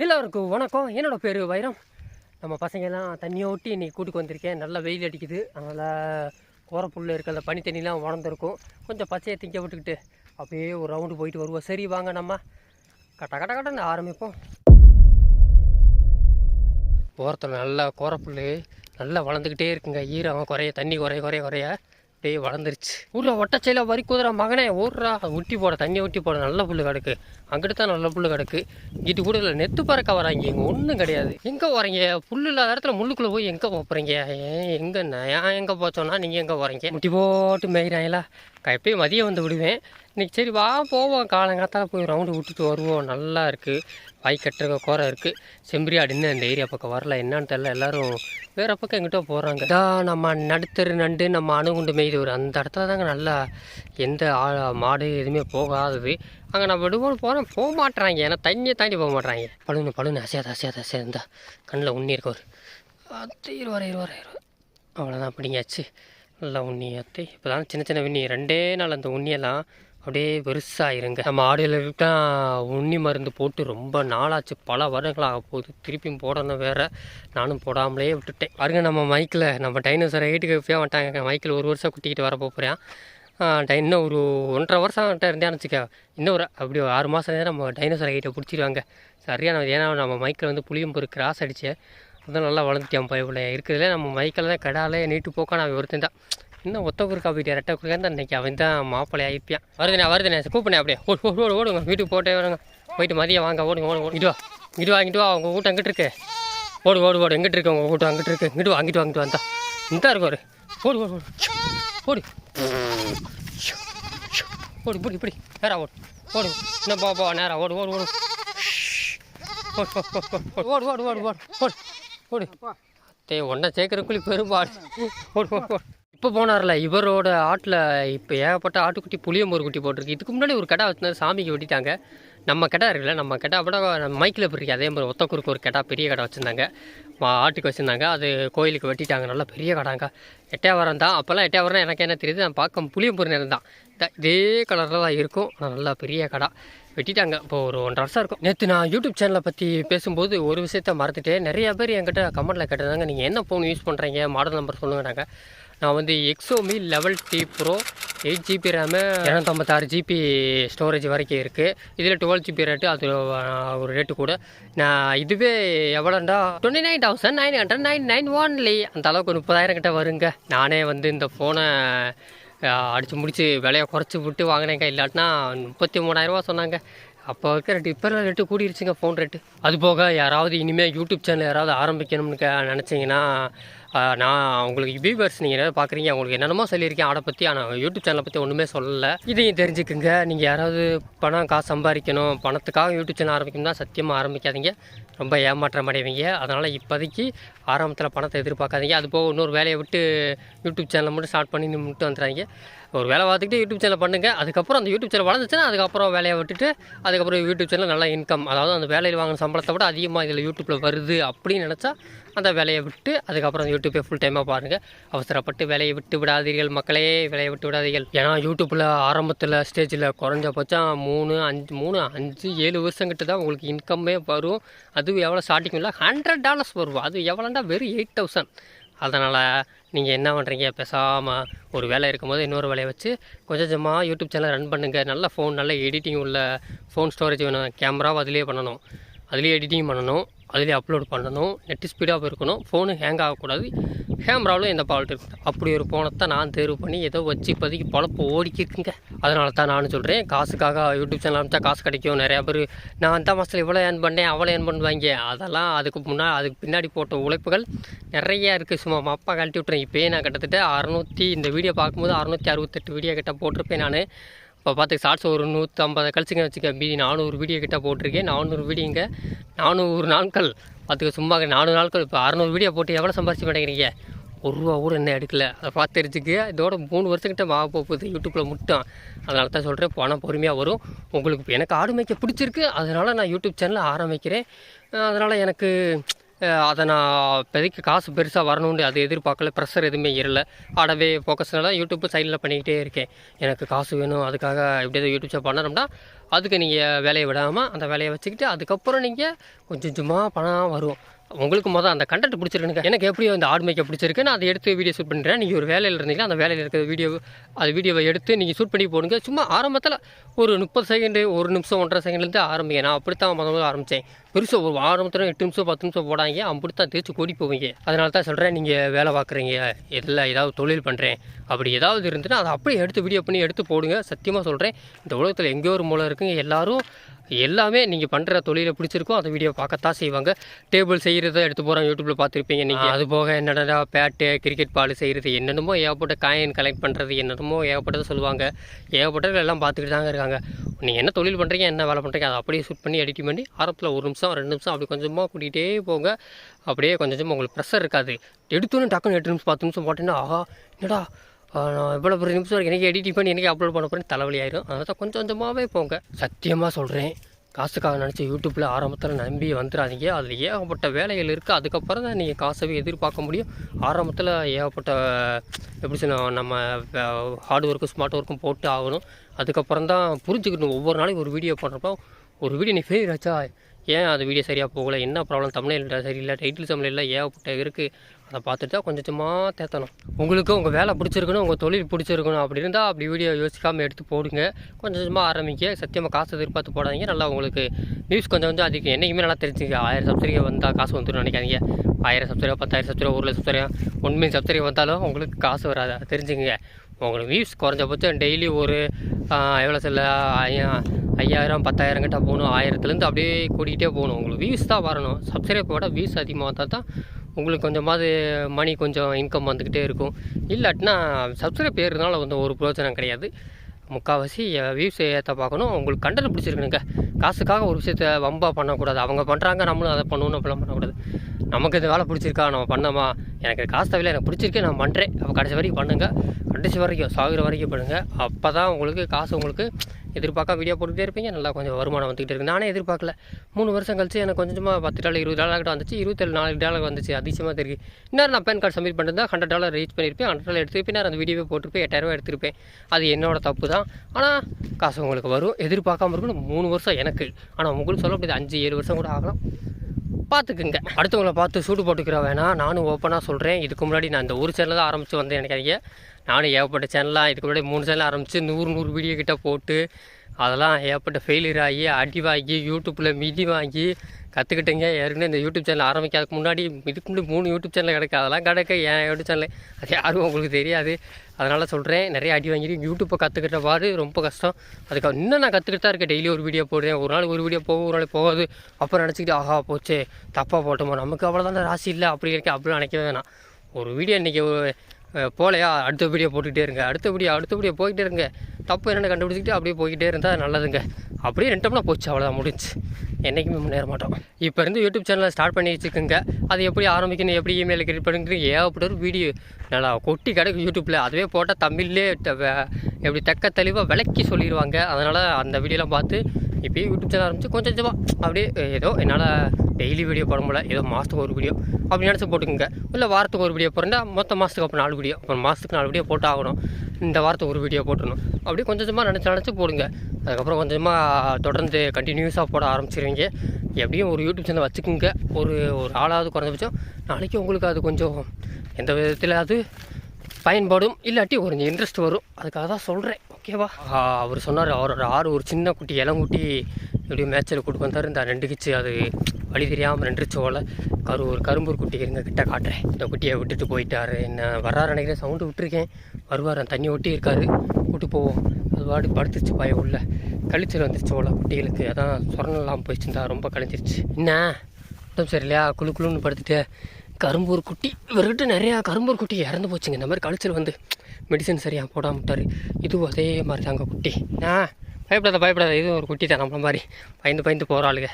எல்லோருக்கும் வணக்கம். என்னோட பேர் வைரம். நம்ம பசங்கள்லாம் தண்ணியை ஒட்டி இன்றைக்கி கூட்டுக்கு வந்திருக்கேன். நல்லா வெயில் அடிக்குது. அதனால் கோரப்புள்ள இருக்க அந்த பனி தண்ணிலாம் வளர்ந்துருக்கும். கொஞ்சம் பச்சையை திங்க விட்டுக்கிட்டு அப்படியே ஒரு ரவுண்டு போயிட்டு வருவோம். சரி வாங்க நம்ம. கட்ட கட்ட கட்டன்னு ஆரம்பிப்போம். ஓரத்தில் நல்லா கோரப்புல் நல்லா வளர்ந்துக்கிட்டே இருக்குங்க. ஈரம் குறைய தண்ணி குறைய குறைய குறைய அப்படியே வளர்ந்துருச்சு. ஊரில் ஒட்டச்சையில் வரி குதிரை மகனே ஊர்ரா ஒட்டி போட தண்ணி ஒட்டி போட நல்ல புல் கிடக்கு. அங்கிட்டு தான் நல்ல புல் கிடக்கு. இங்கிட்டு கூட இல்லை நெத்து பறக்க வராங்க. இங்கே ஒன்றும் கிடையாது. எங்கே வரீங்க புல் இல்லாத இடத்துல முள்ளுக்குள்ளே போய் எங்கே போகிறீங்க ஏன் எங்கே நான் எங்கே போச்சோன்னா நீங்கள் எங்கே போகிறீங்க முட்டி போட்டு மேய்கிறாங்களா எப்பயும் மதியம் வந்து விடுவேன். இன்னைக்கு சரி வா போவோம். காலங்காத்தால போய் ரவுண்டு விட்டுட்டு வருவோம். நல்லா இருக்குது வாய் கட்டுற கோரம் இருக்குது செம்பரியாடு இன்னும் இந்த ஏரியா பக்கம் வரல. என்னன்னு தெரில எல்லாரும் வேறு பக்கம் எங்கிட்ட போகிறாங்க இதான் நம்ம நடுத்தரு நண்டு நம்ம அணுகுண்டு மேய்து. ஒரு அந்த இடத்துல தாங்க நல்லா எந்த ஆ- மாடு எதுவுமே போகாதது. அங்கே நான் விடுவோம் போகிறேன் போக மாட்டேறாங்க ஏன்னா தண்ணியை தாண்டி போக மாட்டேறாங்க பழுனு பழுனு அசையாத அசையாத. அசையா இருந்தா கண்ணில் உண்ணி இருக்க ஒரு அத்தை இருவார இருவார இருவார் அவ்வளோதான் பிடிங்காச்சு நல்லா உண்ணி அத்தை. இப்போ தான் சின்ன சின்ன உண்ணி. ரெண்டே நாள் அந்த உண்ணியெல்லாம் அப்படியே பெருசாகிருங்க நம்ம ஆடுகளுக்கு உண்ணி மருந்து போட்டு ரொம்ப நாளாச்சு. பல வருடங்களாக போகுது. திருப்பியும் போடணும் வேறு. நானும் போடாமலே விட்டுட்டேன். பாருங்க நம்ம மைக்கில் நம்ம டைனோசரை வீட்டுக்கு போய் வந்துட்டாங்க. மைக்கில் ஒரு வருஷம் குட்டிக்கிட்டு வர போகிறேன் இன்னும் ஒரு ஒன்றரை வருஷம் கிட்டே இருந்தேன்னு வச்சுக்க இன்னும் ஒரு அப்படி ஒரு ஆறு மாதம் நேரம் நம்ம டைனோசர் ஐட்டை பிடிச்சிருவாங்க. சரியான ஏன்னா நம்ம மைக்கில் வந்து புளியும் புளியம்பு கிராஸ் அடிச்சு அதான் நல்லா வளர்ந்துட்டான் பயப்புல இருக்கிறதுல நம்ம மைக்கில் தான் கடாலே நீட்டு போக்கான நான் ஒருத்தன் தான். இன்னும் ஒத்த குறுக்கா போயிட்டு ரெட்டை குறுக்கா தான் இன்றைக்கி அவன் தான் மாப்பிள்ளை ஆயிப்பியான் வருதுண்ணே வருதுண்ணே கூப்பிடுண்ணே அப்படியே. ஓடு ஓடு ஓடு ஓடுங்க. வீட்டுக்கு போட்டே வருங்க. போயிட்டு மதியம் வாங்க ஓடுங்க ஓடுங்க இங்கிட்டு வா இங்கிட்டு வாங்கிட்டு வா உங்கள் கூட்டம் அங்கிட்டு இருக்கு? ஓடு ஓடு ஓடு எங்கிட்டு இருக்கு உங்கள் கூட்டம்? அங்கிட்டு இருக்கு இங்கிட்டு வாங்கிட்டு வாங்கிட்டு வந்தா இந்த. இருக்கு ஒரு ஓடு ஓடு ஓடு. ஓடு ஓடு இப்படி இப்படி. நேரா ஓடு. ஓடு. இன்னும் போ போ நேரா ஓடு ஓடு ஓடு. ஓடு ஓடு ஓடு ஓடு ஓடு. ஓடு ஓடு ஒன்றை சேர்க்குறக்குள்ளி பெரும்பாடு ஓடு ஓடு ஓடு இப்போ போனார்ல இவரோட ஆட்டில் இப்போ ஏகப்பட்ட ஆட்டுக்குட்டி புளியம்பூர் குட்டி போட்டிருக்கு. இதுக்கு முன்னாடி ஒரு கடை வச்சிருந்தாரு சாமிக்கு வெட்டிட்டாங்க. நம்ம கடை இருக்குல்ல நம்ம கடை அப்பட நம்ம மைக்கில் இருக்கு அதே மாதிரி ஒத்த குறுக்கு ஒரு கடை பெரிய கடை வச்சுருந்தாங்க. ஆட்டுக்கு வச்சுருந்தாங்க. அது கோயிலுக்கு வெட்டிட்டாங்க. நல்லா பெரிய கடாங்க. எட்டையாவரம் தான். அப்போல்லாம் எட்டையாவரம் எனக்கு என்ன தெரியுது? நான் பார்க்க புளியம்பூர் நேரம் தான். இந்த- இதே கலரில் தான் இருக்கும். நல்லா பெரிய கடை. வெட்டிட்டாங்க. இப்போ ஒரு ஒன்றரை வருஷம் இருக்கும். நேற்று நான் யூடியூப் சேனலை பற்றி பேசும்போது ஒரு விஷயத்த மறந்துட்டேன். நிறைய பேர் என்கிட்ட கமெண்ட்டில் கேட்டிருந்தாங்க. நீங்கள் என்ன ஃபோன் யூஸ் பண்ணுறீங்க மாடல் நம்பர் சொல்லுங்கன்னாங்க. நான் வந்து Xiaomi level T pro eight GB RAM இரநூத்தம்பத்தாறு GB storage வரைக்கும் இருக்குது இதில் டுவெல் ஜிபி ரேட்டு அது ஒரு ரேட்டு கூட. நான் இதுவே எவ்வளோண்டா? Twenty nine thousand nine hundred nine nine only அந்த அளவுக்கு முப்பதாயிரம் கிட்ட வருங்க. நானே வந்து இந்த ஃபோனை அடித்து முடித்து விலையை குறைச்சி விட்டு வாங்கினேங்க. இல்லாட்டினா முப்பத்தி மூணாயிரரூவா சொன்னாங்க. அப்போ இருக்கிற ரேட்டு இப்போ ரேட்டு கூடிருச்சுங்க ஃபோன் ரேட்டு அது போக யாராவது இனிமேல் யூடியூப் சேனல் யாராவது ஆரம்பிக்கணும்னு நினச்சிங்கன்னா நான் உங்களுக்கு வியூவர்ஸ் நீங்கள் என்ன பார்க்குறீங்க உங்களுக்கு என்னென்னமோ சொல்லியிருக்கேன். அதை பற்றி ஆனால் யூடியூப் சேனலை பற்றி ஒன்றுமே சொல்லலை. இதையும் தெரிஞ்சுக்குங்க. நீங்கள் யாராவது பணம் காசு சம்பாதிக்கணும் பணத்துக்காக யூடியூப் சேனல் ஆரம்பிக்கணும்னா தான் சத்தியமாக ஆரம்பிக்காதீங்க. ரொம்ப ஏமாற்றம் அடைவீங்க. அதனால் இப்போதைக்கு ஆரம்பத்தில் பணத்தை எதிர்பார்க்காதீங்க. அது போக இன்னொரு வேலையை விட்டு யூடியூப் சேனலை மட்டும் ஸ்டார்ட் பண்ணி மட்டும் வந்துடுறாங்க ஒரு வேலை பார்த்துக்கிட்டு யூடியூப் சேனல் பண்ணுங்கள் அதுக்கப்புறம் அந்த யூடியூப் சேனல் வளர்ந்துச்சுன்னா அதுக்கப்புறம் வேலையை விட்டுட்டு அதுக்கப்புறம் யூடியூப் சேனல் நல்லா இன்கம் அதாவது அந்த வேலையில் வாங்கின சம்பளத்தை விட அதிகமாக இதில் யூடியூப்பில் வருது அப்படின்னு நினச்சா அந்த வேலையை விட்டு அதுக்கப்புறம் அந்த யூடியூப்பை ஃபுல் டைமாக பாருங்கள் அவசரப்பட்டு வேலையை விட்டு விடாதீர்கள் மக்களே வேலையை விட்டு விடாதீர்கள். ஏன்னா யூடியூப்பில் ஆரம்பத்தில் ஸ்டேஜில் குறைஞ்சபட்சம் மூணு அஞ்சு மூணு அஞ்சு ஏழு வருஷம் கிட்ட தான் உங்களுக்கு இன்கம்மே வரும். அதுவும் எவ்வளோ ஸ்டார்டிங் இல்லை ஹண்ட்ரட் டாலர்ஸ் வரும் அது எவ்வளோண்டா வெறும் எயிட் தௌசண்ட் அதனால் நீங்கள் என்ன பண்ணுறீங்க பேசாமல் ஒரு வேலை இருக்கும்போது இன்னொரு வேலையை வச்சு கொஞ்சம் கொஞ்சமாக யூடியூப் சேனல் ரன் பண்ணுங்கள் நல்ல ஃபோன் நல்ல எடிட்டிங் உள்ள ஃபோன் ஸ்டோரேஜ் வேணும். கேமராவும் அதிலே பண்ணணும். அதுலேயே எடிட்டிங் பண்ணணும். அதுலேயே அப்லோட் பண்ணணும். நெட் ஸ்பீடாக இருக்கணும் ஃபோனு ஹேங் ஆகக்கூடாது. கேமராவிலும் எந்த ஃபால்ட் இருக்குது அப்படி ஒரு ஃபோனை தான் நான் தேர்வு பண்ணி ஏதோ வச்சு இப்போதைக்கு பொழப்பு ஓடிக்கிருக்குங்க அதனால தான் நானும் சொல்கிறேன் காசுக்காக யூடியூப் சேனல் அமைச்சா காசு கிடைக்கும். நிறையா பேர் நான் அந்த மாதத்தில் இவ்வளோ ஏர்ன் பண்ணேன் அவ்வளோ ஏர்ன் பண்ணுவாங்க. அதெல்லாம் அதுக்கு முன்னாடி அதுக்கு பின்னாடி போட்ட உழைப்புகள் நிறைய இருக்குது சும்மா மப்பா கழட்டி விட்டுறேன். இப்போயே நான் கிட்டத்தட்ட அறநூற்றி இந்த வீடியோ பார்க்கும்போது அறநூற்றி அறுபத்தெட்டு வீடியோ கிட்ட போட்டிருப்பேன் நான். இப்போ பார்த்து ஷார்ட்ஸ் ஒரு நூற்றம்பதை கழிச்சுங்க வச்சுக்க மீதி நானூறு வீடியோ கிட்ட போட்டிருக்கேன். நானூறு வீடியோங்க. நானூறு நாட்கள். பார்த்துக்க சும்மா நானூறு நாட்கள். இப்போ அறநூறு வீடியோ போட்டு எவ்வளோ சம்பாதிச்சு மாட்டேங்கிறீங்க? ஒரு ரூபா கூட என்ன எடுக்கல. அதை பார்த்து தெரிஞ்சுக்க. இதோட மூணு வருஷங்கிட்ட வா போகுது. யூடியூப்பில் முட்டும். அதனால தான் சொல்கிறேன் பணம் பொறுமையாக வரும். உங்களுக்கு எனக்கு ஆடு மேய்க்க பிடிச்சிருக்கு. அதனால் நான் யூடியூப் சேனலை ஆரம்பிக்கிறேன். அதனால் எனக்கு அதை நான் இப்போதைக்கு காசு பெருசாக வரணும்னு அதை எதிர்பார்க்கல ப்ரெஷர் எதுவுமே இல்லை அடவே ஃபோக்கஸ்னால யூடியூப் சைடில் பண்ணிக்கிட்டே இருக்கேன். எனக்கு காசு வேணும் அதுக்காக எப்படியாவது யூடியூப் சேனல் பண்ணணும்னா அதுக்கு நீங்கள் வேலையை விடாமல் அந்த வேலையை வச்சுக்கிட்டு அதுக்கப்புறம் நீங்கள் கொஞ்சம் கொஞ்சமாக பணம் வரும். உங்களுக்கு மொதல் அந்த கண்டென்ட் பிடிச்சிருக்குங்க எனக்கு எப்படி இந்த ஆடு மேய்க்க பிடிச்சிருக்கு. நான் அதை எடுத்து வீடியோ ஷூட் பண்ணுறேன் நீங்கள் ஒரு வேலையில் இருந்தீங்கன்னா அந்த வேலையில் இருக்கிற வீடியோ அது வீடியோவை எடுத்து நீங்கள் ஷூட் பண்ணி போடுங்க. சும்மா ஆரம்பத்தில் ஒரு முப்பது செகண்டு ஒரு நிமிஷம் ஒன்றரை செகண்ட்லேருந்து ஆரம்பிங்க. நான் அப்படித்தான் முதல்ல முதல்ல ஆரம்பித்தேன் பெருசாக ஒரு ஆரம்பத்தில் எட்டு நிமிஷம் பத்து நிமிஷம் போடாங்க அப்படித்தான் தேய்ச்சி கூடி போவீங்க. அதனால தான் சொல்கிறேன் நீங்கள் வேலை பார்க்குறீங்க. இதில் ஏதாவது தொழில் பண்ணுறேன் அப்படி ஏதாவது இருந்துன்னா அதை அப்படியே எடுத்து வீடியோ பண்ணி எடுத்து போடுங்க. சத்தியமாக சொல்கிறேன் இந்த உலகத்தில் எங்கேயோ ஒரு மூலம் இருக்குங்க. எல்லோரும் எல்லாமே நீங்கள் பண்ணுற தொழிலை பிடிச்சிருக்கோ அந்த வீடியோ பார்க்கத்தான் செய்வாங்க. டேபிள் செய்கிறத எடுத்து போகிறோம் யூடியூப்பில் பார்த்துருப்பீங்க நீங்கள் அது போக என்னடா பேட்டு கிரிக்கெட் பால் செய்கிறது என்னென்னமோ ஏகப்பட்ட காயின் கலெக்ட் பண்ணுறது என்னென்னமோ ஏகப்பட்டதை சொல்லுவாங்க. ஏகப்பட்டது எல்லாம் பார்த்துக்கிட்டு தாங்க இருக்காங்க. நீங்கள் என்ன தொழில் பண்ணுறீங்க என்ன வேலை பண்ணுறீங்க அதை அப்படியே ஷூட் பண்ணி எடிட் பண்ணி ஆரம்பத்தில் ஒரு நிமிஷம் ரெண்டு நிமிஷம் அப்படி கொஞ்சமாக கூட்டிகிட்டே போங்க. அப்படியே கொஞ்சம் கொஞ்சமாக உங்களுக்கு ப்ரெஷர் இருக்காது. எடுத்தோன்னு டக்குன்னு எட்டு நிமிஷம் பத்து நிமிஷம் போட்டேன்னா ஆஹா என்னடா நான் இவ்வளோ ஒரு நிமிஷம் வரைக்கும் எனக்கு எடிட் பண்ணி எனக்கு அப்லோட் பண்ண போகிறேன் தலைவலி ஆயிரும். அதனால் கொஞ்சம் கொஞ்சமாகவே போங்க. சத்தியமாக சொல்கிறேன் காசுக்காக நினச்சி யூடியூப்பில் ஆரம்பத்தில் நம்பி வந்துடாதீங்க அதில் ஏகப்பட்ட வேலைகள் இருக்குது அதுக்கப்புறம் தான் நீங்கள் காசவே எதிர்பார்க்க முடியும். ஆரம்பத்தில் ஏகப்பட்ட எப்படி சொன்ன நம்ம ஹார்ட் ஒர்க்கும் ஸ்மார்ட் ஒர்க்கும் போட்டு ஆகணும். அதுக்கப்புறம் தான் புரிஞ்சுக்கணும். ஒவ்வொரு நாளைக்கு ஒரு வீடியோ பண்ணுறப்போ ஒரு வீடியோ நீ ஃபெயில் ஆச்சா? ஏன் அது வீடியோ சரியாக போகலை? என்ன ப்ராப்ளம் தமிழில் சரியில்லை டைட்டில் தமிழில் ஏகப்பட்ட இருக்குது அதை பார்த்துட்டு தான் கொஞ்சம் கொஞ்சமாக தேத்தணும். உங்களுக்கு உங்கள் வேலை பிடிச்சிருக்கணும் உங்கள் தொழில் பிடிச்சிருக்கணும் அப்படி இருந்தால் அப்படி வீடியோ யோசிக்காமல் எடுத்து போடுங்க. கொஞ்சம் கொஞ்சமாக ஆரம்பிக்க சத்தியமாக காசு எதிர்பார்த்து போடாதீங்க. நல்லா உங்களுக்கு நியூஸ் கொஞ்சம் கொஞ்சம் அதிகம். என்றைக்குமே நல்லா தெரிஞ்சுங்க. ஆயிரம் சப்ஸ்கிரைபர் வந்தால் காசு வந்துடும் நினைக்காதீங்க. ஆயிரம் சப்ஸ்கிரைபர் பத்தாயிரம் சப்ஸ்கிரைபர் ஒரு லட்சம் சப்ஸ்கிரைபர் ஒன்றுமே சப்ஸ்கிரைபர் வந்தாலும் உங்களுக்கு காசு வராது. தெரிஞ்சுங்க உங்களுக்கு வியூஸ் குறைஞ்சபட்சம் டெய்லி ஒரு எவ்வளோ சில ஐயா ஐயாயிரம் பத்தாயிரம் கிட்ட போகணும். ஆயிரத்துலேருந்து அப்படியே கூட்டிகிட்டே போகணும். உங்களுக்கு வியூஸ் தான் வரணும். சப்ஸ்கிரைப் விட வியூஸ் அதிகமாக வந்தால் தான் உங்களுக்கு கொஞ்சமாவது மணி கொஞ்சம் இன்கம் வந்துக்கிட்டே இருக்கும். இல்லாட்டினா சப்ஸ்கிரைப் ஏறுறதுனால வந்து ஒரு பிரயோஜனம் கிடையாது. முக்கால்வாசி வியூஸ் ஏற்ற பார்க்கணும். உங்களுக்கு கண்டென்ட் பிடிச்சிருக்குனுங்க காசுக்காக ஒரு விஷயத்த வம்பாக பண்ணக்கூடாது. அவங்க பண்ணுறாங்க நம்மளும் அதை பண்ணணும் அப்படிலாம் பண்ணக்கூடாது. நமக்கு இந்த வேலை பிடிச்சிருக்கா? நம்ம பண்ணோமா? எனக்கு காசு தேவையில்லை எனக்கு பிடிச்சிருக்கு நான் பண்ணுறேன் அப்போ கடைசி வரைக்கும் பண்ணுங்கள் கடைசி வரைக்கும் சாகுற வரைக்கும் பண்ணுங்கள் அப்போ தான் உங்களுக்கு காசு உங்களுக்கு எதிர்பார்க்க வீடியோ போட்டுகிட்டே இருப்பீங்க. நல்லா கொஞ்சம் வருமானம் வந்துக்கிட்டே இருக்கு. நானே எதிர்பார்க்கல. மூணு வருஷம் கழிச்சு எனக்கு கொஞ்சமாக பத்து டாலர் இருபது டாலர் கிட்ட வந்துச்சு. இருபத்தேழு நாலு டாலர் வந்துச்சு. அதிகமாக தெரியும் இன்னும் நான் பேன் கார்டு சப்மிட் பண்ணிருந்தா ஹண்ட்ரட் டாலர் ரீச் பண்ணியிருப்பேன் ஹண்ட்ரட் டாலர் எடுத்துருப்பேன் நான் அந்த வீடியோவே போட்டிருப்பேன். எட்டாயிரரூவா எடுத்திருப்பேன். அது என்னோட தப்பு தான் ஆனால் காசு உங்களுக்கு வரும். எதிர்பார்க்காம இருக்கணும். மூணு வருஷம் எனக்கு. ஆனால் உங்களுக்கு சொல்ல முடியாது. அஞ்சு ஏழு வருஷம் கூட ஆகலாம். பார்த்துக்குங்க அடுத்தவங்கள பார்த்து சூடு போட்டுக்கிற வேணாம் நானும் ஓப்பனாக சொல்கிறேன் இதுக்கு முன்னாடி நான் இந்த ஒரு சேனல் தான் ஆரம்பித்து வந்தேன் நினைக்காதீங்க. நானும் ஏகப்பட்ட சேனலாக இதுக்கு முன்னாடி மூணு சேனல் ஆரம்பித்து நூறு நூறு வீடியோ கிட்டே போட்டு அதெல்லாம் ஏகப்பட்ட ஃபெயிலியர் ஆகி அடி வாங்கி யூடியூப்பில் மிதி வாங்கி கற்றுக்கிட்டீங்க ஏற்கனவே இந்த யூடியூப் சேனல் ஆரம்பிக்காதுக்கு முன்னாடி இதுக்கு முன்னாடி மூணு யூடியூப் சேனல் கிடக்கு. அதெல்லாம் கிடைக்க. என் யூடியூப் சேனல் அது யாரும் உங்களுக்கு தெரியாது. அதனால் சொல்கிறேன் நிறைய அடி வாங்கிட்டு யூடியூப்பை கற்றுக்கிட்ட பாரு ரொம்ப கஷ்டம். அதுக்கு இன்னும் நான் கற்றுக்கிட்டு தான் இருக்கேன். டெய்லி ஒரு வீடியோ போடுறேன். ஒரு நாள் ஒரு வீடியோ போகும். ஒரு நாள் போகாது. அப்புறம் நினச்சிக்கிட்டு ஆஹா போச்சே. தப்பாக போட்டோமோ. நமக்கு அவ்வளோதான் ராசி இல்லை. அப்படி இருக்கேன் அப்படி நினைக்கவே வேணாம். ஒரு வீடியோ இன்றைக்கி போகலையா அடுத்த வீடியோ போட்டுக்கிட்டே இருங்க. அடுத்த வீடியோ அடுத்த வீடியோ போய்கிட்டே இருங்க. தப்பு என்னென்னு கண்டுபிடிச்சிக்கிட்டு அப்படியே போய்கிட்டே இருந்தால் நல்லதுங்க. அப்படியே ரெண்டோம்னா போச்சு அவ்வளோதான் முடிஞ்சு என்றைக்குமே முன்னேற மாட்டோம். இப்போ இருந்து யூடியூப் சேனலை ஸ்டார்ட் பண்ணி வச்சுக்கோங்க. அது எப்படி ஆரம்பிக்கணும் எப்படி இமெயில் கிரியேட் பண்ணுறது ஏகப்பட்ட ஒரு வீடியோ நல்லா கொட்டி கிடக்கு யூடியூப்பில் அதுவே போட்டால் தமிழ்லே எப்படி தக்க தெளிவாக விளக்கி சொல்லிடுவாங்க. அதனால் அந்த வீடியோலாம் பார்த்து இப்போயே யூடியூப் சேனல் ஆரம்பிச்சு கொஞ்சம் கொஞ்சமாக அப்படியே ஏதோ என்னால் டெய்லி வீடியோ போட முடியல. ஏதோ மாதத்துக்கு ஒரு வீடியோ அப்படி நினச்சி போட்டுக்கோங்க. இல்லை வாரத்துக்கு ஒரு வீடியோ போடுறா மொத்த மாதத்துக்கு அப்புறம் நாலு வீடியோ அப்புறம் மாதத்துக்கு நாலு வீடியோ போட்டு ஆகணும் இந்த வாரத்துக்கு ஒரு வீடியோ போட்டுடணும். அப்படி கொஞ்சம் கொஞ்சமாக நினச்சி நினச்சி போடுங்க. அதுக்கப்புறம் கொஞ்சமாக தொடர்ந்து கண்டினியூஸாக போட ஆரம்பிச்சிருவீங்க. எப்படியும் ஒரு யூடியூப் சேனல் வச்சுக்கோங்க. ஒரு ஒரு ஆளாவது குறைஞ்சபட்சம் நாளைக்கு உங்களுக்கு அது கொஞ்சம் எந்த விதத்தில் அது பயன்படும். இல்லாட்டி ஒரு இன்ட்ரெஸ்ட் வரும். அதுக்காக தான் சொல்கிறேன் ஓகேவா அவர் சொன்னார் அவரோட ஆறு ஒரு சின்ன குட்டி இளங்குட்டி இப்படி மேட்சில் கூட்டு வந்தார்? இந்த ரெண்டு கிச்சு அது வழி தெரியாமல் ரெண்டுச்சு போல. கரு ஒரு கரும்பூர் குட்டி இருங்க கிட்ட காட்டுறேன். இந்த குட்டியை விட்டுட்டு போயிட்டாரு. என்ன வர்றாரு நினைக்கிறேன்? சவுண்டு விட்டுருக்கேன். வருவார் அந்த தண்ணி ஒட்டி இருக்காரு. கூட்டு போவோம். அது பாடு படுத்துருச்சு பயம் உள்ள. கழிச்சல் வந்துருச்சு போல குட்டிகளுக்கு. அதான் சொரணெல்லாம் போயிடுச்சுருந்தா ரொம்ப கழிஞ்சிருச்சு என்ன? உடம்பு சரியில்லையா? குளு குளுன்னு படுத்துட்டு. கரும்பூர் குட்டி இவர்கிட்ட நிறையா கரும்பூர் குட்டி இறந்து போச்சுங்க. இந்த மாதிரி கழிச்சல் வந்து மெடிசன் சரியாக போடாமட்டார் இதுவும் அதே மாதிரி தாங்க குட்டி. ஆ பயப்படாத பயப்படாத. இது ஒரு குட்டி தான் நம்மள மாதிரி. பயந்து பயந்து போகிற ஆளுங்க.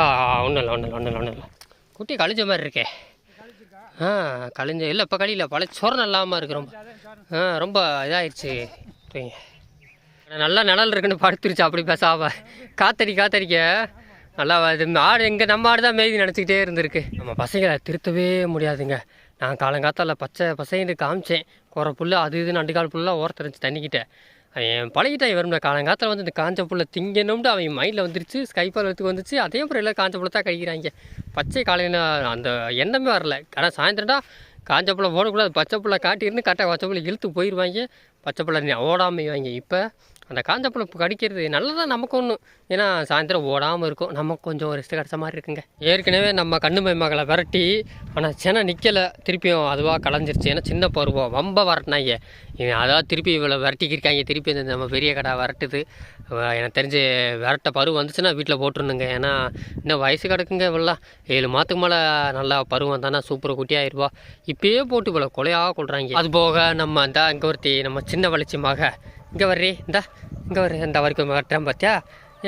ஆ ஒன்றும் இல்லை ஒன்றும் இல்லை ஒன்றும் இல்லை ஒன்றும் இல்லை. குட்டி கழிஞ்ச மாதிரி இருக்கே. ஆ கழிஞ்ச இல்லை இப்போ கழியில. பல சொரணம் இல்லாமல் இருக்கு ரொம்ப. ஆ ரொம்ப இதாகிடுச்சு நல்லா நிழல் இருக்குன்னு படுத்துருச்சு அப்படி பேசாவ காத்தடி காத்தடிக்க. நல்லா இது ஆடு எங்கே நம்ம ஆடு தான் மேய்தி நினச்சிக்கிட்டே இருந்திருக்கு. நம்ம பசங்களை திருத்தவே முடியாதுங்க. நான் காலங்காத்தால் பச்சை பசங்க காமிச்சேன். குறை புல்லு அது இது நண்டு கால் புல்லாக ஓரத்துருந்துச்சு தண்ணிக்கிட்ட. அவன் பழகிட்டான் வரும்ல காலங்காலத்தில் வந்து இந்த காஞ்ச புள்ளை திங்கணும்னு அவன் மைண்டில் வந்துருச்சு. ஸ்கைப்பால் வந்துச்சு. அதே அப்புறம் எல்லாம் காஞ்ச புள்ள தான் கழிக்கிறாங்க. பச்சை காலையில் அந்த எண்ணமே வரல. ஆனால் சாயந்தரம்டா காஞ்ச புள்ள போடக்கூடாது. பச்சை புள்ள காட்டியிருந்து கரெக்டாக பச்சை புல்லை இழுத்து போயிடுவாங்க பச்சை புள்ள ஓடாமைவாங்க இப்போ அந்த காஞ்ச புல்லை கடிக்கிறது நல்லதான் நமக்கு ஒன்றும் ஏன்னா சாயந்தரம் ஓடாமல் இருக்கும். நமக்கு கொஞ்சம் ரெஸ்ட் கிடச்ச மாதிரி இருக்குங்க. ஏற்கனவே நம்ம கண்ணு மகளை விரட்டி ஆனால் சென நிற்கலை திருப்பியும் அதுவாக கலைஞ்சிருச்சு ஏன்னா சின்ன பருவம். ரொம்ப வரட்டினாங்க. இவன் அதாவது திருப்பி இவ்வளோ விரட்டிக்கிருக்காங்க திருப்பி இந்த நம்ம பெரிய கடை விரட்டுது. எனக்கு தெரிஞ்சு விரட்ட பருவம் வந்துச்சுன்னா வீட்டில் போட்டுருணுங்க. ஏன்னா இன்னும் வயசு கிடக்குங்க இவெல்லாம் ஏழு மாதத்துக்கு மேலே நல்லா பருவம் தானே சூப்பர் குட்டியாயிருவா இப்பயே போட்டு இவ்வளோ கொலையாக கொள்கிறாங்க அது போக நம்ம இந்த இங்கே ஒருத்தி நம்ம சின்ன வளர்ச்சிமாக இங்கே வர்றி இந்த இங்கே வர்ற இந்த வரைக்கும் வட்டுறேன் பார்த்தியா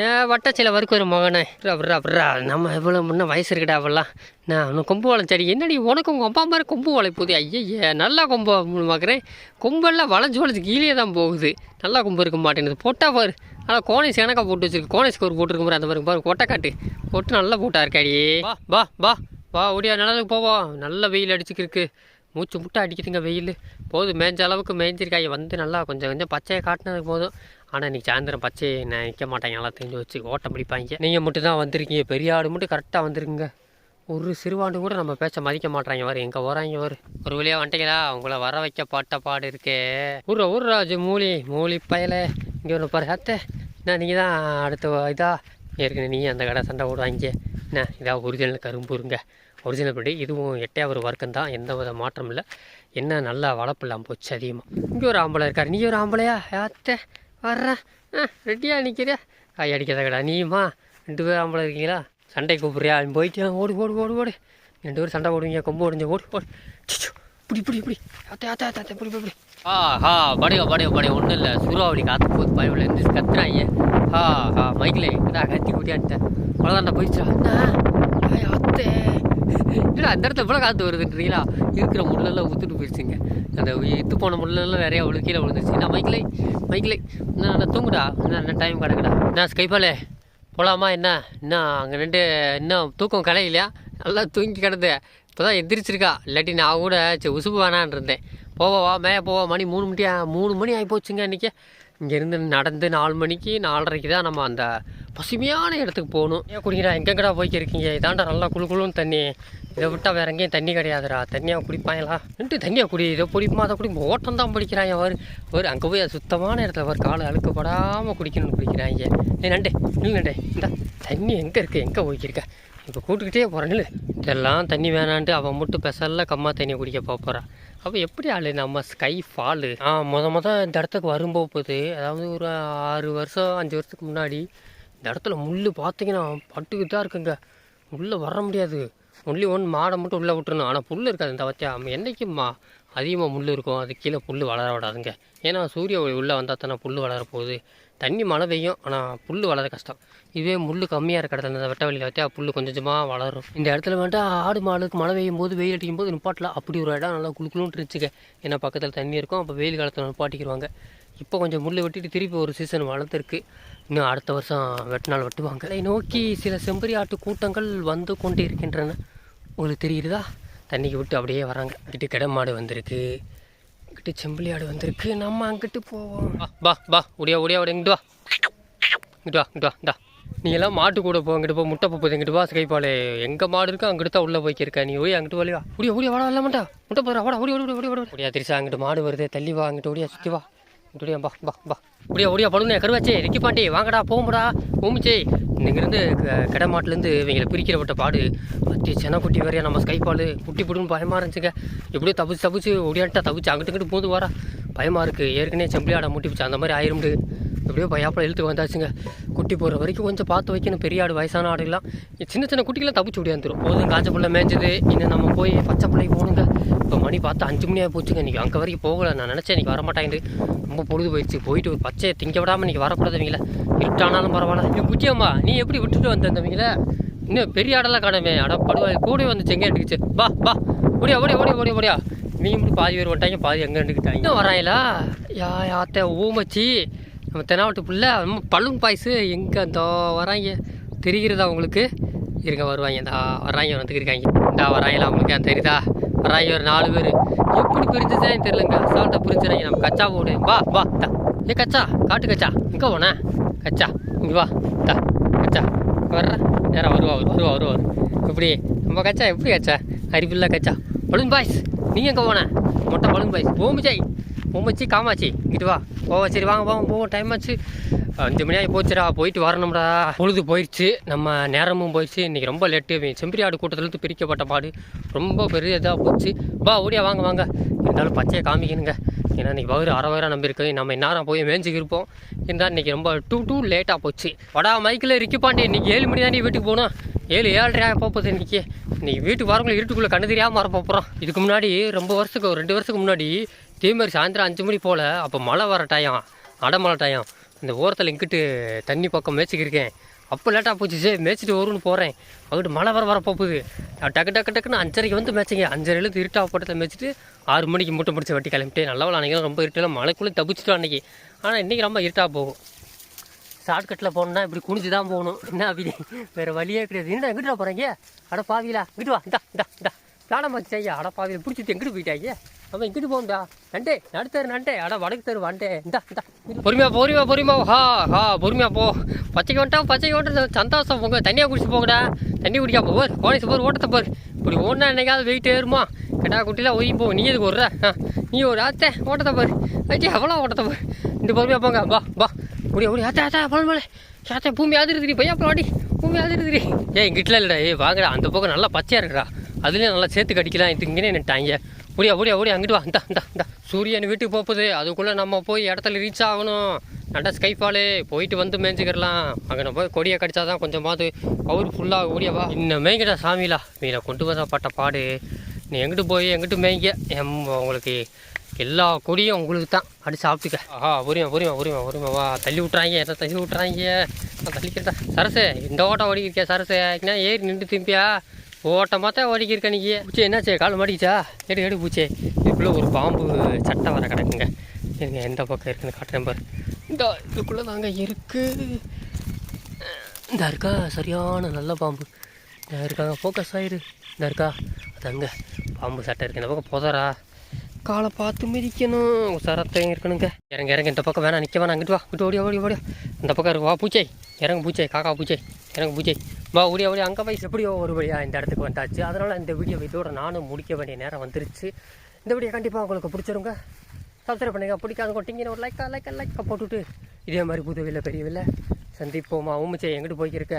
ஏன் வட்டச்சில வரைக்கும் ஒரு மகனே. விட்றா விட்றா நம்ம இவ்வளோ முன்ன வயசு இருக்குடா அவெல்லாம். நான் அவனுக்கு கொம்பு வளம் சரி என்னடி உனக்கு கொம்பா மாதிரி கொம்பு வளை போகுது? ஐயய்ய நல்லா கொம்பு பார்க்குறேன் கொம்பெல்லாம் வளைஞ்சு வளைஞ்சு கீழே தான் போகுது. நல்லா கொம்பு இருக்க மாட்டேங்குது. போட்டா பாரு. ஆனால் கோனேஸ் எனக்கா போட்டு வச்சிருக்கு. கோனேஸ்க்கு ஒரு போட்டுருக்க மாதிரி அந்த மாதிரி பாரு கொட்டை காட்டு. கொட்டு நல்லா போட்டா இருக்காடி. வா வா வா. வா ஓடியா நிலத்துக்கு போவோம் நல்ல வெயில் அடிச்சுக்கிருக்கு. மூச்சு முட்டை அடிக்குதுங்க வெயில். போதும் மேய்ஞ்ச அளவுக்கு மேய்ஞ்சிருக்காய் வந்து நல்லா கொஞ்சம் கொஞ்சம் பச்சையை காட்டினது போதும். ஆனால் இன்றைக்கி சாயந்தரம் பச்சையை நான் நிற்க மாட்டாங்க நல்லா தெரிஞ்சு வச்சு ஓட்டம் பிடிப்பாங்க. நீங்கள் மட்டும் தான் வந்திருக்கீங்க. பெரிய ஆடு மட்டும் கரெக்டாக வந்துருக்குங்க. ஒரு சிறுவாண்டு கூட நம்ம பேச்ச மதிக்க மாட்டாங்க வர எங்கே வராங்க வரு ஒரு வழியாக வந்துட்டீங்களா? உங்களை வர வைக்க பாட்ட பாடு இருக்கே. ஊர் ஊர்ராஜு மூலி மூலி பயலை இங்கே ஒன்று பாரு அத்தை. என்ன நீங்கள் தான் அடுத்த இதாக ஏற்கனவே நீ அந்த கடை சண்டை போடுவாங்க. என்ன? இதாக ஒரிஜினல் கரும்புருங்க ஒரிஜினல் படி இதுவும் எட்டையாவது ஒரு வர்க்கம் தான் எந்த வித மாற்றம் இல்லை. என்ன நல்லா வளர்ப்பு இல்லாமல் போச்சு அதிகமாக இங்கே ஒரு ஆம்பளை இருக்கார். நீ ஒரு ஆம்பளையா? அத்தை வர்றேன். ஆ ரெடியாக நிற்கிறியா காய் அடிக்காத கடா. நீமா ரெண்டு பேரும் ஆம்பளை இருக்கீங்களா? சண்டை கூப்பிட்றியா? போயிட்டு ஓடு ஓடு ஓடு ஓடு. ரெண்டு பேரும் சண்டை போடுவீங்க. கொம்பு ஓடுங்க ஓடு ஓடு. சிச்சோ, இப்படி இப்படி புடி அத்தை அத்தை அத்தை இப்படி இப்படி ஆ ஹா படையோ படையோ படையோ. ஒன்றும் இல்லை. சூறாவளி காற்று போது பயவில் இருந்து கத்துறாங்க. ஹா ஹா மைக்கில் நான் கத்தி கூட்டியான்ட்டேன் அவ்வளோதான்டா போயிடுச்சா அண்ணா அத்தே அத்தை அந்த இடத்துல இவ்வளோ காற்று வருதுன்றீங்களா இருக்கிற முள்ளெல்லாம் ஊத்துட்டு போயிடுச்சுங்க அந்த இது போன முள்ளெல்லாம் நிறையா விழு கீழே விழுந்துச்சு நான் மைக்கிலே மைக்கிலே என்ன நான் தூங்குடா என்ன டைம் கிடக்குடா நான் ஸ்கைபாலே போகலாமா என்ன இன்னும் அங்கே ரெண்டு இன்னும் தூக்கம் கலையிலையா நல்லா தூங்கி கிடந்து இப்போ தான் எந்திரிச்சிருக்கா இல்லாட்டி நான் கூட சரி உசுப்பு வேணான்னு இருந்தேன் போவா வா மேய போவா மணி மூணு மணி மூணு மணி ஆகி போச்சுங்க இன்றைக்கி இங்கேருந்து நடந்து நாலு மணிக்கு நாலரைக்கு தான் நம்ம அந்த பசுமையான இடத்துக்கு போகணும். ஏன் குடிக்கிறா? எங்கெங்கடா போய்க்கு இருக்கீங்க இதாண்டா நல்லா குளு குளுன்னு தண்ணி. இதை விட்டால் வேற எங்கேயும் தண்ணி கிடையாதுடா. தண்ணியாக குடிப்பாங்களா? ரெண்டு தண்ணியாக குடி. இதை குடிப்போமா அதை குடிப்போம் ஓட்டம் தான் பிடிக்கிறாங்க அவர் ஒரு அங்கே போய் சுத்தமான இடத்துல ஒரு காலை அழுக்கப்படாமல் குடிக்கணும்னு குடிக்கிறாங்க. ஏ நண்டே நில் நண்டே. இந்த தண்ணி எங்கே இருக்குது எங்கே போய்க்கிருக்க? இப்போ கூட்டுக்கிட்டே போகிறேன் நில் இதெல்லாம் தண்ணி வேணான்ட்டு அவன் மட்டும் பெசல்ல கம்மா தண்ணி குடிக்க போக போகிறான் அப்போ எப்படி ஆளு? நம்ம ஸ்கை ஃபாலு ஆ மொத மொதல் இந்த இடத்துக்கு வரும்போது அதாவது ஒரு ஆறு வருஷம் அஞ்சு வருஷத்துக்கு முன்னாடி இந்த இடத்துல முள் பார்த்தீங்கன்னா பட்டுக்கிட்டு தான் இருக்குங்க. உள்ளே வர முடியாது. ஒன்லி ஒன் மாடை மட்டும் உள்ளே விட்டுருணும். ஆனால் புல் இருக்காது இந்த வச்சா என்றைக்கு மா அதிகமாக முள் இருக்கும்? அது கீழே புல் வளர விடாதுங்க. ஏன்னா சூரிய ஒளி உள்ளே வந்தால் தானே புல் வளர போகுது. தண்ணி மழை பெய்யும். ஆனால் புல் வளர கஷ்டம். இதுவே முள் கம்மியாக இருக்கிற இடத்துல இந்த வெட்ட வெளியில் வச்சா புல் கொஞ்சம் கொஞ்சமாக வளரும். இந்த இடத்துல வந்துட்டு ஆடு மாடுக்கு மழை பெய்யும் போது வெயில் அடிக்கும் போது நிப்பாட்டலாம் அப்படி ஒரு இடம் நல்லா குளு இருந்துச்சுங்க. ஏன்னா பக்கத்தில் தண்ணி இருக்கும். அப்போ வெயில் காலத்தில் நிப்பாட்டிக்கிடுவாங்க இப்போ கொஞ்சம் முள் வெட்டிட்டு திருப்பி ஒரு சீசன் வளர்த்துருக்கு. இன்னும் அடுத்த வருஷம் வெட்டினால் வெட்டுவாங்க. இதை நோக்கி சில செம்பரி ஆட்டு கூட்டங்கள் வந்து கொண்டு இருக்கின்றன உங்களுக்கு தெரியுதா? தண்ணிக்கு விட்டு அப்படியே வராங்க. இங்கிட்டு கிட மாடு வந்திருக்கு. இங்கிட்டு செம்பளி ஆடு வந்திருக்கு. நம்ம அங்கிட்டு போவோம். வா வா வா. ஒடியா ஒடியா ஒடியா இங்கிட்டு வா. இங்கிட்டு வா இங்கிட்டு வா. இந்தா. நீ எல்லாம் மாட்டு கூட போ. இங்கிட்டு போ. முட்டை போகுது. இங்கிட்டு வா கைப்பாலே எங்க மாடு இருக்கோ அங்கிட்டு தான் உள்ள போய்க்கிருக்க. நீ ஓடி அங்கிட்டு வழியா ஓடியா ஓடியா. வாடா வரல மாட்டா போடுறா. வாடா ஓடி ஓடி ஓடி ஓடி ஓடியா. திரிசா? அங்கிட்டு மாடு வருது. தள்ளி வா அங்கிட்டு ஓடியா. சுற்றி வா. இங்கிட்டு பா பா பா வா. ஒடியா படுங்க கருவாச்சே ரிக்கி பாண்டி வாங்கடா போகும்டா ஓமிச்சே இங்கிருந்து கடமாட்டிலேருந்து இவங்களை பிரிக்கிற விட்ட பாடு. அத்தி செனக்குட்டி குட்டி வரையா நம்ம ஸ்கைப்பால் குட்டி போடுன்னு பயமாக இருந்துச்சுங்க. எப்படியோ தப்பிச்சு தப்பிச்சு ஒடியான்ட்டா தப்பிச்சு அங்கிட்டு இங்கிட்டு போது வரா பயமாக இருக்குது ஏற்கனவே செம்பிளி முட்டி முட்டிப்பிச்சு அந்த மாதிரி ஆயிரும்டு. எப்படியோ பையாப்பில் இழுத்து வந்தாச்சுங்க. குட்டி போகிற வரைக்கும் கொஞ்சம் பார்த்து வைக்கணும். பெரிய ஆடு வயசான ஆடுலாம் சின்ன சின்ன குட்டிகளாம் தப்பிச்சு விடியாந்துரும் போதும் காஞ்ச பிள்ளை மேய்ஞ்சது. இன்னும் நம்ம போய் பச்சை பிள்ளைக்கு போகணுங்க. இப்போ மணி பார்த்து அஞ்சு மணியாக போச்சுங்க. இன்றைக்கி அங்கே வரைக்கும் போகல. நான் நினச்சேன் இன்றைக்கி வரமாட்டேங்குது ரொம்ப பொழுது போயிடுச்சு. போயிட்டு ஒரு பச்சையை திங்க விடாமல் இன்றைக்கி வரக்கூடாதுவீங்கள. இருட்டானாலும் பரவாயில்ல. இது குட்டியம்மா நீ எப்படி விட்டுட்டு வந்தவங்கள இன்னும் பெரிய ஆடெல்லாம் காணமே. அட படுவாய் கூட வந்து செங்கே எடுக்குச்சு பா பா ஓடியா ஓடியா ஓடியா ஓடியா ஓடியா. நீ இப்படி பாதி பேர் வந்துட்டாங்க பாதி எங்கே எடுக்கிட்டாங்க இன்னும் வராங்களா? யா யாத்த ஊமச்சி. நம்ம தென்னாவட்டு புள்ள நம்ம பழுங் பாய்ஸு எங்கே அந்த வராங்க. தெரிகிறதா உங்களுக்கு? இருங்க வருவாங்க. இந்த வராங்க வந்துக்கு இருக்காங்க இந்த வராங்களா உங்களுக்கு? அந்த தெரியுதா? வராங்க ஒரு நாலு பேர். எப்படி பிரிஞ்சுதான் தெரியலங்க. அசால்ட்டாக பிரிஞ்சுறாங்க. நம்ம கச்சா போடு. வா வா தா. ஏ கச்சா காட்டு கச்சா. இங்கே போனே? கச்சா இங்கே வா தா. கச்சா வர்ற. நேரம் வருவா வருவா வருவா இப்படி நம்ம கச்சா எப்படி கச்சா? அறிவில்ல கச்சா. பலூன் பாய்ஸ் நீ எங்கே போன? மொட்டை பலூன் பாய்ஸ். ஓமிச்சாய் மும்பச்சி காமாச்சி. இங்கிட்டு வா. போவோம் சரி வாங்க வாங்க போவோம். டைம் ஆச்சு. அஞ்சு மணி ஆகி போச்சுடா. போயிட்டு வரணும்டா. பொழுது போயிடுச்சு. நம்ம நேரமும் போயிடுச்சு. இன்றைக்கி ரொம்ப லேட்டு செம்பரி ஆடு கூட்டத்துலேருந்து பிரிக்கப்பட்ட மாடு ரொம்ப பெரிய இதாக போச்சு. வா ஓடியா வாங்க வாங்க. இருந்தாலும் பச்சையை காமிக்கணுங்க. ஏன்னா இன்றைக்கி வயிறு அரை வயிறாக நம்பியிருக்கு நம்ம இந்நேரம் போய் மேய்ஞ்சிக்கு இருப்போம். இருந்தால் இன்றைக்கி ரொம்ப டூ டூ லேட்டாக போச்சு. வடா மைக்கில் ரிக்கி பாண்டி. இன்றைக்கி ஏழு மணி தானே வீட்டுக்கு போனோம் ஏழு ஏழரை போகுது இன்றைக்கி இன்றைக்கி வீட்டுக்கு வரவங்களை இருட்டுக்குள்ளே கண்ணு தெரியாமல் வர போகிறோம் இதுக்கு முன்னாடி ரொம்ப வருஷத்துக்கு ஒரு ரெண்டு வருஷத்துக்கு முன்னாடி இதே மாதிரி சாயந்தரம் அஞ்சு மணி போல் அப்போ மழை வர டயம் அடமழை டயம் இந்த ஓரத்தில் இங்கிட்டு தண்ணி பக்கம் மேய்ச்சிக்கிருக்கேன் அப்போ லேட்டாக போச்சு மேய்ச்சிட்டு வரும்னு போகிறேன் அங்கிட்டு மழை வர வர போகுது. டக்கு டக்கு டக்குன்னு அஞ்சரைக்கு வந்து மேய்ச்சிங்க. அஞ்சரைலேருந்து இருட்டாக போட்டதை மேய்ச்சிட்டு ஆறு மணிக்கு மூட்டை முடிச்சு வட்டி கிளம்பிட்டு நல்லவள அன்றைக்கி ரொம்ப இருட்டில் மழைக்குள்ளே தப்பிச்சிட்டோம் அன்றைக்கி ஆனால் இன்றைக்கி ரொம்ப இருட்டாக போகும். ஷார்ட்கட்டில் போகணுன்னா இப்படி குனிஞ்சு தான் போகணும். என்ன அப்படி? வேறு வழியே கிடையாது. என்னடா எங்கிட்ட போகிறீங்க அட பாவிலா இங்கிட்டு வா இந்தா இந்தா இந்தா. பிளானமாச்சு ஐயா அட பாவியில் பிடிச்சிட்டு எங்கிட்டு போயிட்டாங்க நம்ம இங்கிட்டு போகும்டா நண்டே நடுத்தரு நண்டே. அட வடக்கு தரு வண்டே. இந்தா இந்தா. பொறுமையா பொறுமையா பொறுமையா ஹா ஹா பொறுமையா போ. பச்சைக்கு வந்துட்டா பச்சைக்கு வந்துட்டு சந்தோஷம் போங்க. தண்ணியாக குடிச்சு போங்கடா. தண்ணி குடிக்காம போர். கோணிச்சு போர் ஓட்டத்தை போர். இப்படி ஓடினா என்னைக்காவது வெயிட் ஏறுமா? கிடா குட்டிலாம் ஒய் போ. நீ எதுக்கு விட்ற ஆ நீ ஒரு ஆத்தே ஓட்டத்தை பாரு. ஐயா எவ்வளோ ஓட்டத்தை பாரு? இந்த பொறுமையாக போங்க. வா வா. ஓடி ஓடி ஆத்தா ஆத்தா பழம் மலை ஆத்தா பூமி அதிருதுடி பையா பாடி பூமி அதிருதுடி. ஏய் இங்கிட்டலாம் இல்லைடா ஏய் வாங்கடா. அந்த பக்கம் நல்லா பச்சையாக இருக்குடா. அதுலேயும் நல்லா சேர்த்து கடிக்கலாம். இது இங்கே நின்ட்டாங்க ஓடியா ஓடியா ஓடியா அங்கிட்டு வா. இந்த இந்த சூரியன் வீட்டுக்கு போகுது. அதுக்குள்ளே நம்ம போய் இடத்துல ரீச் ஆகணும். நல்லா ஸ்கைஃபாலு போயிட்டு வந்து மேய்ஞ்சிக்கிறலாம் அங்கே நம்ம போய் கொடியை கடிச்சா தான் கொஞ்சமாவது பவர் ஃபுல்லாக ஓடியா வா. இன்னும் மேய்கிட்ட சாமிலா. மீனை கொண்டு வர பட்ட பாடு. நீ எங்கிட்டு போய் எங்கிட்டு மேய்ங்க? எம் உங்களுக்கு எல்லா கொடியும் உங்களுக்கு தான். அடி சாப்பிட்டுக்க. ஆஹா உரிமை உரிமை உரிமை உரிமை வா. தள்ளி விட்றாங்க என்ன தள்ளி விட்றாங்க நான் தள்ளிக்கிறேன் சரசு இந்த ஓட்டம் ஓடிக்கிறியா சரசு? என்ன ஏறி நின்று திரும்பியா? ஓட்டம் பார்த்தா ஓடிக்கிருக்க நீ. பூச்சி என்னாச்சு? கால் மாட்டிக்கிச்சா? எடு எடு பூச்சே. இதுக்குள்ளே ஒரு பாம்பு சட்டை வர கிடக்குங்க. இருங்க எந்த பக்கம் இருக்குன்னு காட்டுறேன் பாரு. இந்த இதுக்குள்ளே தாங்க இருக்குது இந்த இருக்கா சரியான நல்ல பாம்பு. இந்த இருக்காங்க ஃபோக்கஸ் ஆயிடு இந்த இருக்கா அதாங்க பாம்பு சட்டை இருக்கு. இந்த பக்கம் புதரா? காலை பார்த்து மிதிக்கணும். சரத்தையும் இருக்கணுங்க. இறங்க இறங்க. இந்த பக்கம் வேணாம். நிற்க வேணாம். அங்கிட்டு வா. விட்டு ஓடியா ஓடி ஓடியா இந்த பக்கம் இருக்கு. வா பூச்சை. இறங்க பூச்சை. காக்கா பூச்சை. இறங்க பூச்சை. வா ஓடியா ஓடியா அங்கே போய் எப்படியோ ஒரு வழியாக இந்த இடத்துக்கு வந்தாச்சு. அதனால் இந்த வீடியோ இதோட நானும் முடிக்க வேண்டிய நேரம் வந்துருச்சு. இந்த வீடியோ கண்டிப்பாக உங்களுக்கு பிடிச்சிருங்க. சப்ஸ்கிரைப் பண்ணுங்க. பிடிக்காத கொட்டிங்கன்னு ஒரு லைக்கா லைக்கா லைக்கா போட்டுவிட்டு இதே மாதிரி புதுவையில் பெரியவில்லை சந்திப்போமா? ஊமிச்சை எங்கிட்டு போய்க்கிருக்க?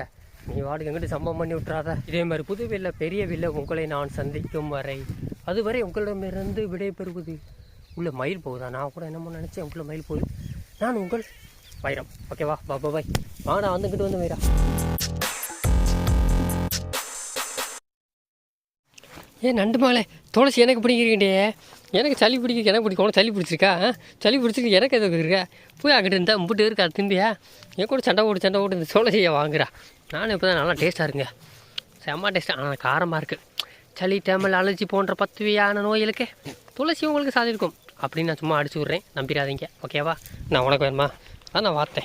நீ வாடு எங்கிட்டு சம்பவம் பண்ணி விட்றாத இதே மாதிரி புதுவில்லை பெரியவில்லை உங்களை நான் சந்திக்கும் வரை. அதுவரை உங்களிடமிருந்து விடைபெறுவது உள்ள மயில் போகுதா? நான் கூட என்னமோ நினச்சேன் உள்ள மயில் போகுது. நான் உங்கள் வைரம். ஓகேவா பா பாய் வாடா வந்துக்கிட்டு வந்து வைரா. ஏன் நண்டு மாலை துளசி எனக்கு பிடிக்கிறீங்கடே. எனக்கு சளி பிடிக்க எனக்கு பிடிக்கும். உனக்கு சளி பிடிச்சிருக்கா? சளி பிடிச்சிருக்கு. எனக்கு எதுக்கு இருக்கா? போய் அங்கிட்டு இருந்தால் மும்பிட்டு இருக்கா? திரும்பியா? என் கூட சண்டை போட்டு சண்டை போட்டு இந்த துளசியை வாங்குறா. நானும் இப்போ தான் நல்லா டேஸ்ட்டாக இருங்க செம்ம டேஸ்ட்டாக ஆனால் காரமாக இருக்குது சளி டேமல் அலர்ஜி போன்ற பத்துவியான நோய்களுக்கு துளசி உங்களுக்கு சாதிக்கும். அப்படின்னு நான் சும்மா அடிச்சு விட்றேன். நம்பிடாதீங்க. ஓகேவா நான் உனக்கு வேணுமா? அதான் நான் வார்த்தேன்.